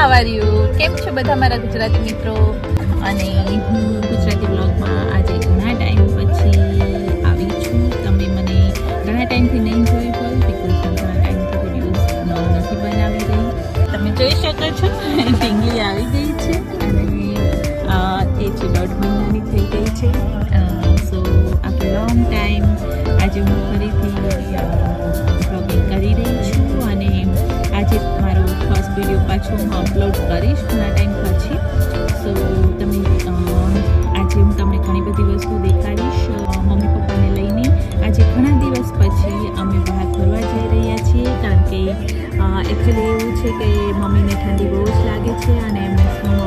હાવ કેમ છો બધા મારા ગુજરાતી મિત્રો? અને હું ગુજરાતી બ્લોગમાં આજે ઘણા ટાઈમ પછી આવી છું. તમે મને ઘણા ટાઈમથી નહીં જોઈ હોય બિકોઝ હું ઘણા ટાઈમથી વિડીયોઝ નથી બનાવી રહી. તમે જોઈ શકો છો, ઢીંગલી આવી ગઈ છે અને તે છે દોઢ મહિનાની થઈ ગઈ છે. સો આફ્ટર લોંગ ટાઈમ આજે હું ફરીથી પાછો હું અપલોડ કરીશ ઘણા ટાઈમ પછી. સો તમે આજે હું તમને ઘણી બધી વસ્તુ દેખાડીશ મમ્મી પપ્પાને લઈને. આજે ઘણા દિવસ પછી અમે બહાર ફરવા જઈ રહ્યા છીએ, કારણ કે એકચ્યુઅલી એવું છે કે મમ્મીને ઠંડી બહુ જ લાગે છે અને એમને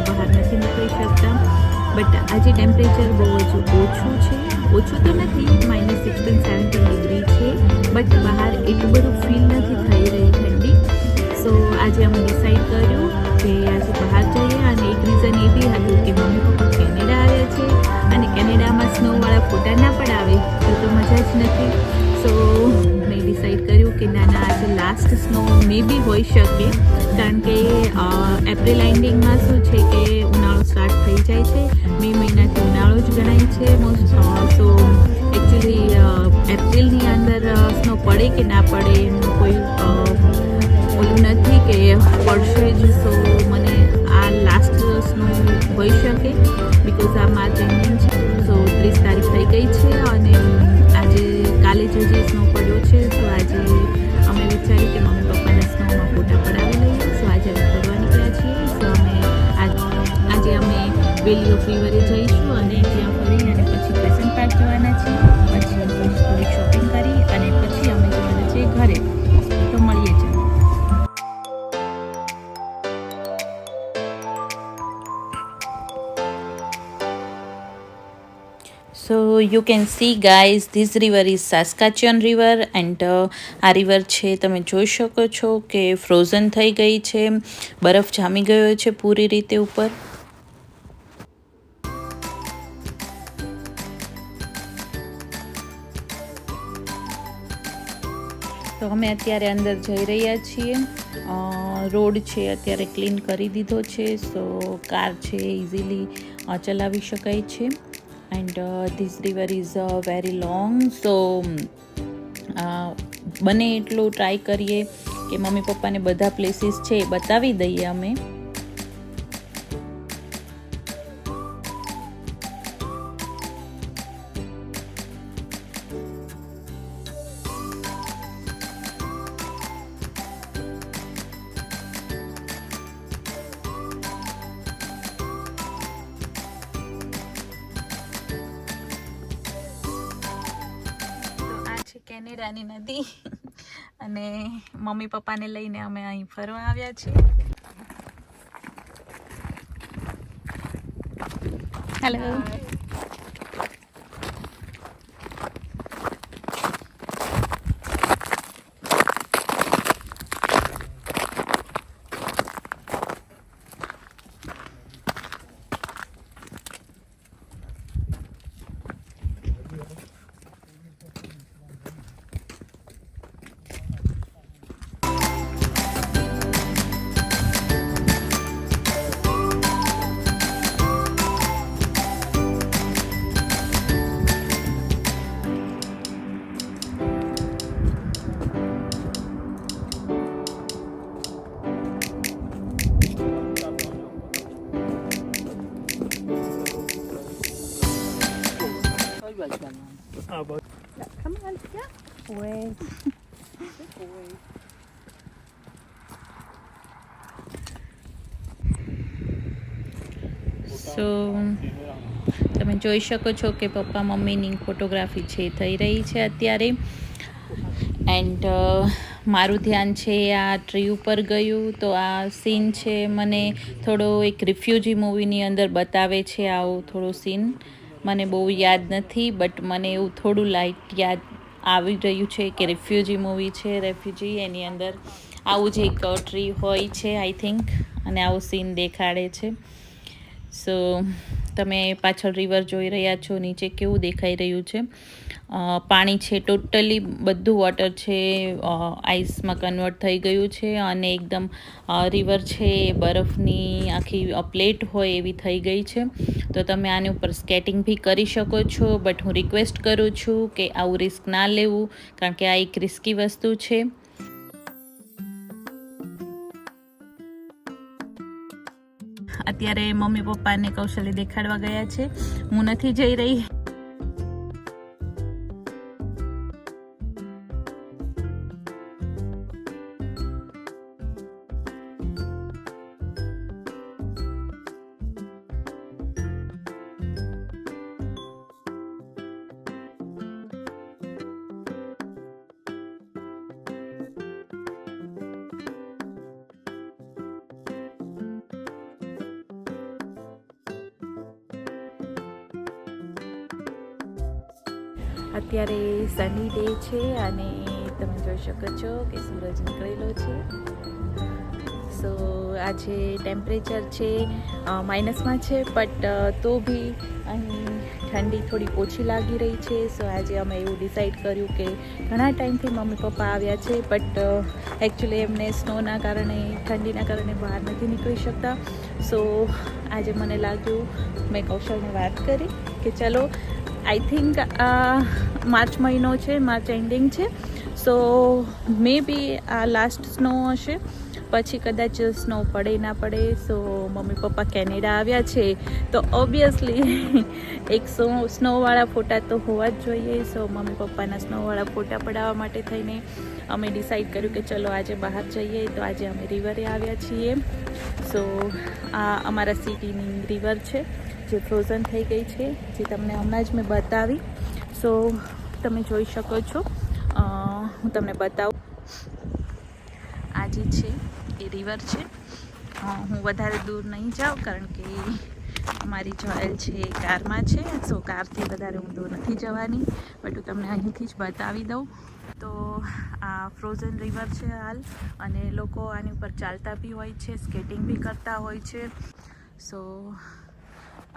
બહાર નથી નીકળી શકતા. બટ આજે ટેમ્પરેચર બહુ જ ઓછું છે. ઓછું તો નથી માઇનસ સિક્સટીન સેવન્ટીન ડિગ્રી છે. બટ બહાર એટલું બધું ફીલ નથી થઈ રહી ઠંડી. સો આજે અમે ડિસાઈડ કર્યું કે આજે બહાર જઈએ અને એક રીઝન એ બી હતું કે મમ્મી પપ્પા કેનેડા આવ્યા છે અને કેનેડામાં સ્નોવાળા ફોટા ના પણ આવે તો તો મજા જ નથી. સો મેં ડિસાઈડ કર્યું કે ના ના, આજે લાસ્ટ સ્નો મે બી હોઈ શકે, કારણ કે એપ્રિલ એન્ડિંગમાં શું છે કે ઉનાળો સ્ટાર્ટ થઈ જાય છે. મે મહિનાથી ઉનાળો જ ગણાય છે મોસ્ટ સો એકચ્યુઅલી એપ્રિલની અંદર સ્નો પડે કે ના પડે એનું કોઈ નથી કે પડશે જ સો મને આ લાસ્ટ દિવસનું હોઈ શકે બિકોઝ આ માર્ચ એન્ડિંગ છે. સો ત્રીસ તારીખ થઈ ગઈ છે અને આજે કાલે જ જે સ્નો પડ્યો છે તો આજે અમે વિચાર્યું કે મમ્મી પપ્પાના સ્નોમાં ફોટા પડાવી લઈએ. સો આજે અમે ફરવા નીકળ્યા છીએ. સો અમે આજ- અમે વેલી ઓફ ફીવરે જઈશું so you can see guys this river is Saskatchewan river and આ રિવર છે, તમે જોઈ શકો છો કે ફ્રોઝન થઈ ગઈ છે. બરફ જામી ગયો છે પૂરી રીતે ઉપર. તો અમે અત્યારે અંદર જઈ રહ્યા છીએ. રોડ છે અત્યારે ક્લીન કરી દીધો છે, સો કાર છે, ઇઝીલી ચલાવી શકાય છે. And this river is very long so બને એટલું ટ્રાય કરીએ કે મમ્મી પપ્પાને બધા પ્લેસીસ છે એ બતાવી દઈએ અમે. કેનેડાની નદી અને મમ્મી પપ્પાને લઈને અમે અહીં ફરવા આવ્યા છીએ. Hello Come on, yeah. Away. Away. So તમે જોઈ શકો છો કે પપ્પા મમ્મીની ફોટોગ્રાફી છે થઈ રહી છે અત્યારે એન્ડ મારું ધ્યાન છે આ ટ્રી ઉપર ગયું તો આ સીન છે મને થોડો એક રિફ્યુજી મૂવીની અંદર બતાવે છે આવો થોડો સીન મને બહુ યાદ નથી, બટ મને એવું થોડું લાઇટ યાદ આવી રહ્યું છે કે રેફ્યુજી મૂવી છે રેફ્યુજી એની અંદર આવું જ એક ટ્રી હોય છે આઈ થિંક અને આવો સીન દેખાડે છે. સો તમે પાછળ રિવર જોઈ રહ્યા છો, નીચે કેવું દેખાઈ રહ્યું છે? પાણી છે ટોટલી બધું વોટર છે આઈસમાં કન્વર્ટ થઈ ગયું છે અને એકદમ રિવર છે, બરફની આખી પ્લેટ હોય એવી થઈ ગઈ છે. તો તમે આની ઉપર સ્કેટિંગ બી કરી શકો છો બટ હું રિક્વેસ્ટ કરું છું કે આવું રિસ્ક ના લેવું, કારણ કે આ એક રિસ્કી વસ્તુ છે. અત્યારે મમ્મી પપ્પાને કૌશલ્ય દેખાડવા ગયા છે. હું નથી જઈ રહી. અત્યારે સની ડે છે અને તમે જોઈ શકો છો કે સૂરજ નીકળેલો છે. સો આજે ટેમ્પરેચર છે માઇનસમાં છે બટ તો બી અહીં ઠંડી થોડી ઓછી લાગી રહી છે. સો આજે અમે એવું ડિસાઈડ કર્યું કે ઘણા ટાઈમથી મમ્મી પપ્પા આવ્યા છે બટ એકચ્યુઅલી એમને સ્નોના કારણે ઠંડીના કારણે બહાર નથી નીકળી શકતા. સો આજે મને લાગ્યું, મેં કૌશલને વાત કરી કે ચલો આઈ થિંક માર્ચ મહિનો છે માર્ચ એન્ડિંગ છે. સો મે બી આ લાસ્ટ સ્નો હશે. પછી કદાચ સ્નો પડે ના પડે સો મમ્મી પપ્પા કેનેડા આવ્યા છે. તો ઓબ્વિયસલી એક સો સ્નોવાળા ફોટા તો હોવા જ જોઈએ. સો મમ્મી પપ્પાના સ્નોવાળા ફોટા પડાવવા માટે થઈને અમે ડિસાઈડ કર્યું કે ચલો આજે બહાર જઈએ. તો આજે અમે રિવરે આવ્યા છીએ. સો આ અમારા સિટીની રિવર છે. જે ફ્રોઝન થઈ ગઈ છે, જે તમને હમણાં જ મેં બતાવી. સો તમે જોઈ શકો છો. હું તમને બતાવું. આ જે છે, એ રિવર છે. હું વધારે દૂર નહીં જાઉં, કારણ કે મારી જોયેલ છે એ કારમાં છે. સો કારથી વધારે હું દૂર નથી જવાની. બટ હું તમને અહીંથી જ બતાવી દઉં. તો આ ફ્રોઝન રિવર છે હાલ. અને લોકો આની ઉપર ચાલતા બી હોય છે સ્કેટિંગ બી કરતા હોય છે. સો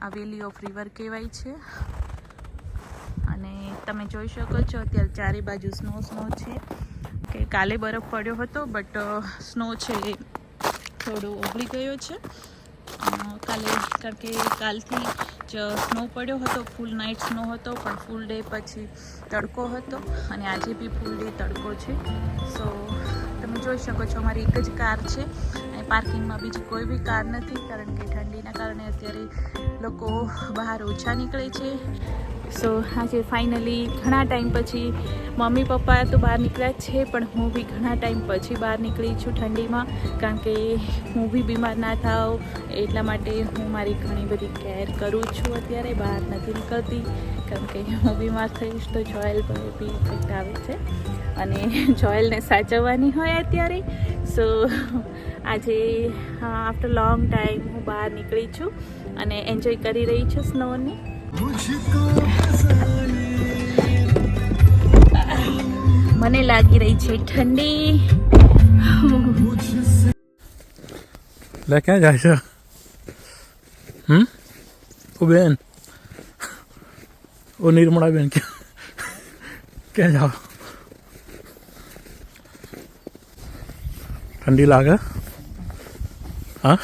આ વેલી ઓફ રિવર કહેવાય છે. અને તમે જોઈ શકો છો અત્યારે ચારે બાજુ સ્નો સ્નો છે. કે કાલે બરફ પડ્યો હતો બટ સ્નો છે એ થોડો ઓગળી ગયો છે. કાલે, કારણ કે કાલથી જ સ્નો પડ્યો હતો ફૂલ નાઇટ સ્નો હતો, પણ ફૂલ ડે પછી તડકો હતો, અને આજે બી ફૂલ ડે તડકો છે. સો તમે જોઈ શકો છો, અમારી એક જ કાર છે. પાર્કિંગમાં બીજી કોઈ બી કાર નથી, કારણ કે ઠંડીના કારણે અત્યારે લોકો બહાર ઓછા નીકળે છે. સો આજે ફાઇનલી ઘણા ટાઈમ પછી મમ્મી પપ્પા તો બહાર નીકળ્યા છે, પણ હું બી ઘણા ટાઈમ પછી બહાર નીકળી છું ઠંડીમાં, કારણ કે હું બી બીમાર ના થાઉં, એટલા માટે હું મારી ઘણી બધી કેર કરું છું અત્યારે, બહાર નથી નીકળતી. કારણ કે હું બીમાર થઈશ તો જોયેલ પર બી ઇફેક્ટ આવે છે. અને જોયેલને સાચવવાની હોય અત્યારે. સો આજે આફ્ટર લોંગ ટાઈમ હું બહાર નીકળી છું અને એન્જોય કરી રહી છું સ્નોને મને લાગી રહી છે ઠંડી. લે, ક્યાં જાય છે? હમ? બેન. ઓ નિર્મળા બેન ક્યાં ક્યાં જાઓ ઠંડી લાગે હા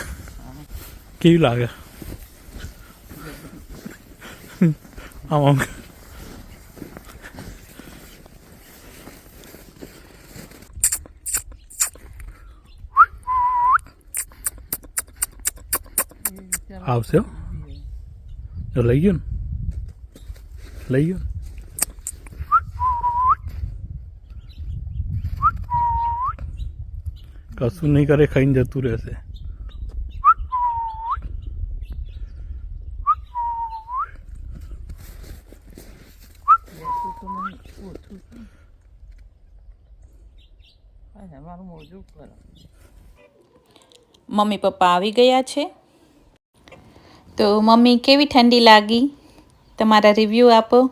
કેવી લાગે આમ આમ આવશે હો. જો લઈ ગયો ને લઈ ગયો ને? કશું નહીં કરે ખાઈને જતું રહેશે મમ્મી પપ્પા આવી ગયા છે તો મમ્મી કેવી ઠંડી લાગી તમારા રિવ્યૂ આપો.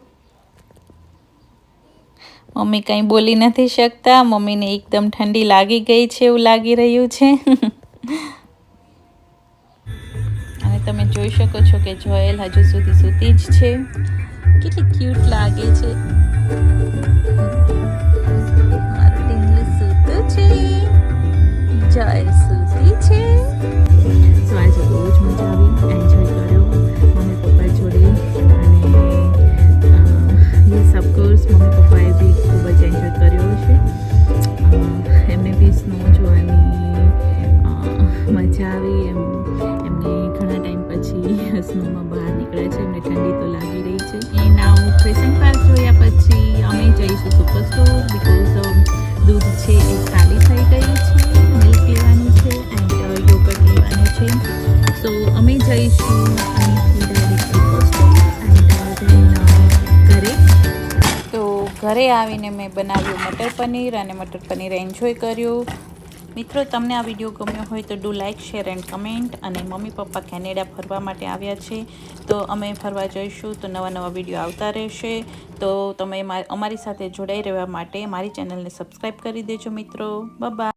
મમ્મી કંઈ બોલી નથી શકતા. મમ્મીને એકદમ ઠંડી લાગી ગઈ છે એવું લાગી રહ્યું છે. અને તમે જોઈ શકો છો કે જોયેલ હજુ સુધી સૂતી જ છે. કેટલી ક્યુટ લાગે છે. પછી સ્નોમાં બહાર નીકળ્યા છે, એમને ઠંડી તો લાગી રહી છે. એના હું ફેશન પાર્ક જોયા પછી અમે જઈશું સુપર સ્ટોર બિકોઝ દૂધ છે એ ખાલી થઈ ગયું છે મિલ્ક લેવાનું છે એન્ડ યોગર્ટ લેવાનું છે. સો અમે જઈશું ઘરે. તો ઘરે આવીને મેં બનાવ્યું મટર પનીર અને મટર પનીર એન્જોય કર્યું. મિત્રો, તમને આ વીડિયો ગમ્યો હોય તો do like share and comment અને મમ્મી પપ્પા કેનેડા ફરવા માટે આવ્યા છે. તો અમે ફરવા જઈશું તો નવા નવા વીડિયો આવતા રહેશે. તો તમે અમારી સાથે જોડાઈ રહેવા માટે મારી ચેનલને સબસ્ક્રાઈબ કરી દેજો મિત્રો. બાય.